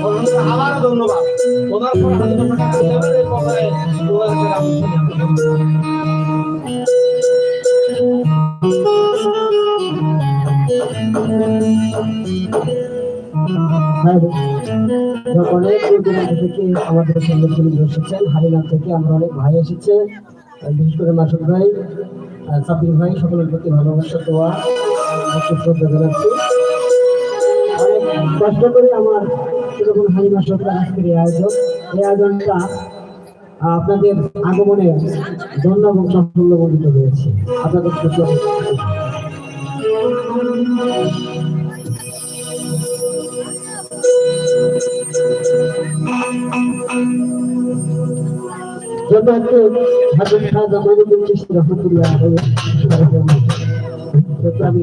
আবারও ধন্যবাদ। হ্যাঁ, অনেক এসেছেন। হারিনাথ থেকে আমরা অনেক ভাই এসেছে। বিশেষ করে মাসুদ ভাই আহ, ভাই সকলের প্রতি ভালোবাসা দেওয়া শ্রদ্ধা জানাচ্ছি। কষ্ট করে আমার সেরকম হারিমা সরকার আজকের এই আয়োজন এই আয়োজনটা আপনাদের আগমনে ধন্য এবং সাফল্য মণ্ডিত হয়েছে আপনাদের আমি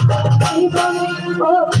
জীবনে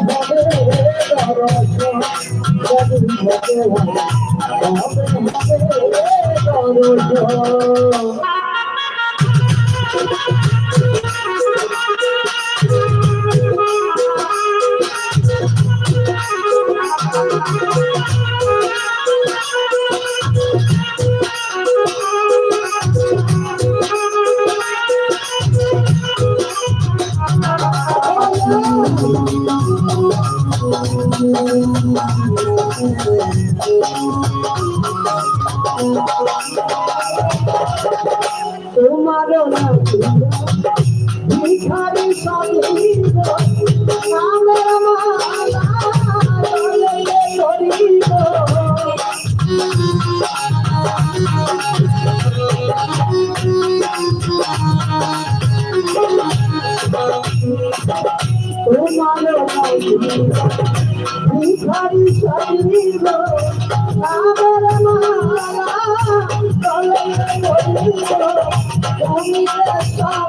হবে তোমার ভিখারি সঙ্গী আমার মালা করিব তোমার ভিখারি সঙ্গী আমার মালা করিব তুমি সব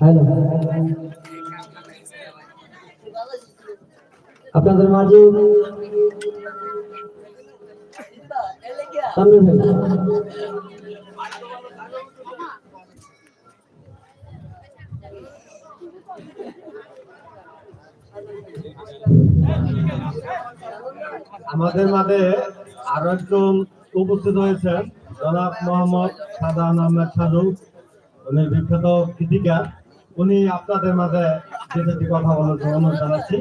হ্যালো। আপনাদের মাঝে ভাই আমাদের মাঝে আরও একজন উপস্থিত হয়েছেন, জনাব মোহাম্মদ সাদান আহমেদ সাজু উনি বিখ্যাত গীতিকার। উনি আপনাদের মাঝে যে দুটি কথা বলার জন্য অনুরোধ জানাচ্ছি।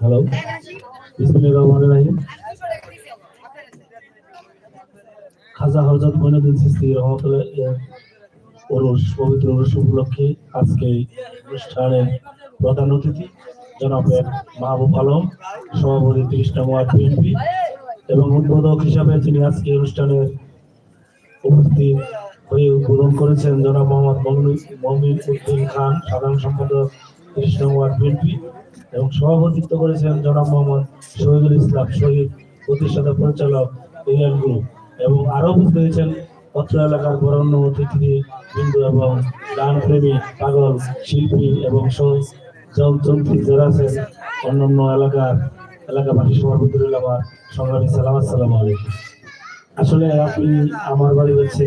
হ্যালো খাজা হযরত মইনুদ্দিন চিশতি রহমাতুল্লাহ পবিত্র ওরস উপলক্ষে আজকে অনুষ্ঠানের প্রধান অতিথি জনাব মাহবুব আলম, সভাপতি তিরিশ নং ওয়ার্ড বিএনপি এবং উদ্বোধক হিসাবে যিনি আজকে অনুষ্ঠানের উপস্থিত হয়ে উদ্বোধন করেছেন জনাব মোহাম্মদ মমিন উদ্দিন খান, সাধারণ সম্পাদক তিরিশ নং ওয়ার্ড এবং সভাপতিত্ব করেছেন জনাব মোহাম্মদ শহীদুল ইসলাম শহীদ প্রতিষ্ঠাতা পরিচালক ইংল্যান্ড গ্রুপ এবং আরও উপস্থিত হয়েছেন অত্র এলাকার বরণ্য অতিথি বিন্দু এবং গান প্রেমী পাগল শিল্পী এবং যন্ত্রী যারা আছেন অন্যান্য এলাকার এলাকাবাসী সভাপতি আমার সংগ্রামী সালাম আসসালাম আলাইকুম। আসলে আপনি আমার বাড়ি হচ্ছে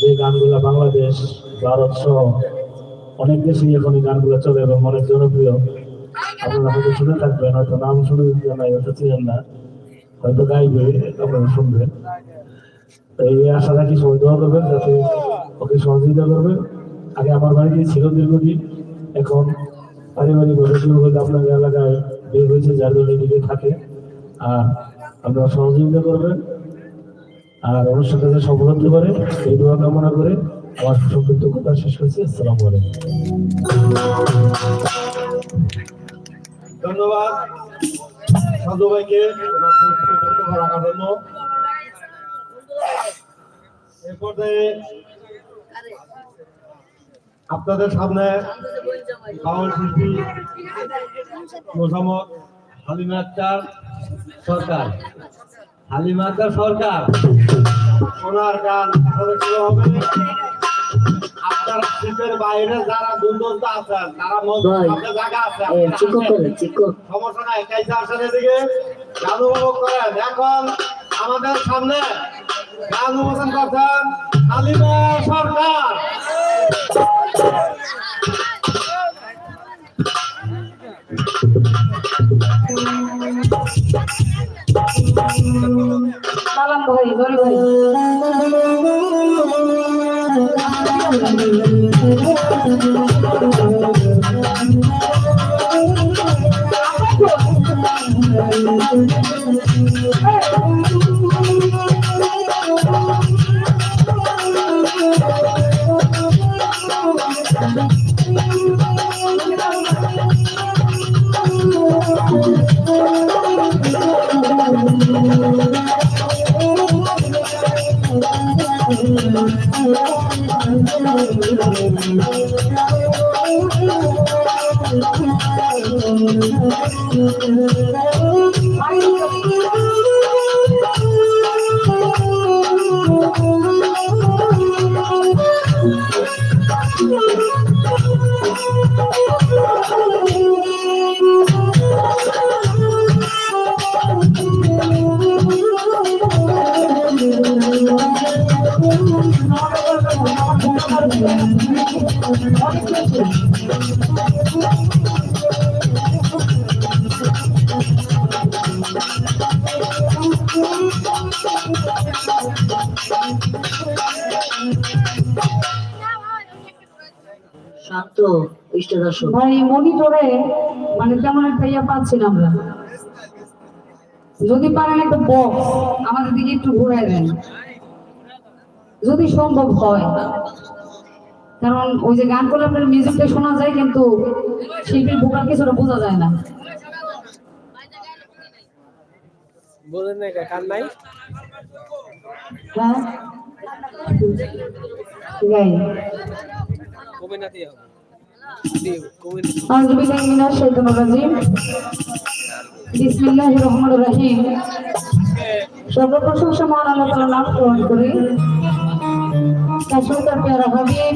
যে গানগুলো বাংলাদেশ, ভারত সহ অনেক দেশেই এখন এই গানগুলো চলে এবং অনেক জনপ্রিয়। আপনারা হয়তো শুনে থাকবেন, হয়তো নাম শুনে নাই, হয়তো চিনেন না। হয়তো গাইবে, আপনারা শুনবেন। এই আশা রাখি সবাই করবেন, যাতে ওকে সহযোগিতা করবেন। আগে আমার বাড়িতে ছিল দীর্ঘদিন, এখন পারিবারিক করলে আপনার এলাকায় বের হয়েছে, যার জন্য থাকে। আর আপনারা সহযোগিতা করবেন। আর অনুষ্ঠানটা যাতে সফল হতে পারে এই দোয়া কামনা করে আমার সংক্ষিপ্ত শেষ করছি। আসসালামু ধন্যবাদ। আপনাদের সামনে বাউল শিল্পী মোসাম্মদ হালিমা আক্তার সরকার। হালিমা আক্তার সরকার। ওনার গান হবে। আপনার শিল্পের বাইরে যারা দুর্দন্ত আছেন তারা জায়গা আছে সমস্যা নাই কাইসা আসেন এদিকে। গান উপভোগ করেন। এখন আমাদের সামনে গান উপস্থান করছেন হালিমা সরকার। সালাম ভাই জরি ভাই I'm মানে একটা ইয়ে আমরা। যদি পারেন একটা বক্স আমাদের দিকে একটু ঘুরে দেন। যদি সম্ভব হয়। কারণ ওই যে গান করলে আপনার মিউজিকটা শোনা যায় কিন্তু শিল্পীর ভোকাল কিছুটা বোঝা যায় না বলেন না কার নাই হ্যাঁ গাই কমে না দিয়ে হবে দিয়ে কমে না أعوذ بالله من الشيطان الرجيم بسم الله الرحمن الرحيم সর্বপ্রশংসা মহান আল্লাহ তাআলার নাম গ্রহণ করি তার তার পেয়ারা হাবিব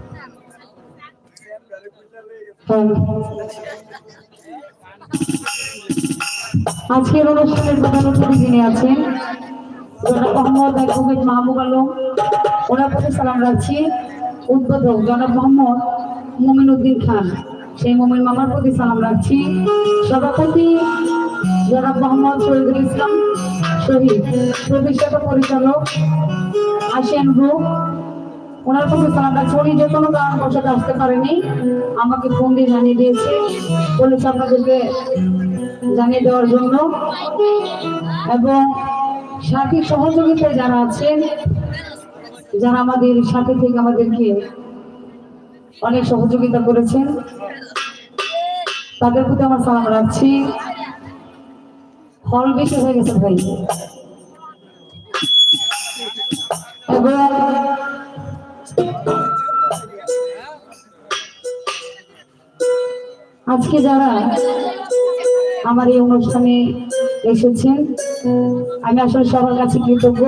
আজকের অনুষ্ঠানের প্রধান অতিথি যিনি আছেন, জনাব মোহাম্মদ অ্যাডভোকেট মাহবুব আলম, ওনার প্রতি সালাম রাখছি উদ্বোধক জনাব মোহাম্মদ মোমিন উদ্দিন খান, সেই মোমিন মামার প্রতি সালাম রাখছি সভাপতি জনাব মোহাম্মদ শহীদুল ইসলাম শহীদ, প্রতিষ্ঠাতা পরিচালক আসিয়ান গ্রুপ ওনার প্রতি সালাম উনি যে কোনো কারণ বসাতে আসতে পারেনি। আমাকে ফোন দিয়ে জানিয়ে দিয়েছে। বলেছে আপনাদেরকে জানিয়ে দেওয়ার জন্য। এবং সাথী সহযোগিতায় যারা আছেন, যারা আমাদের সাথে থেকে আমাদেরকে অনেক সহযোগিতা করেছেন, তাদের প্রতি আমার সালাম রাখছি। হল বেশি হয়ে গেছে ভাই। এবং আজকে যারা আমার এই অনুষ্ঠানে এসেছেন আমি আসলে সবার কাছে কৃতজ্ঞ।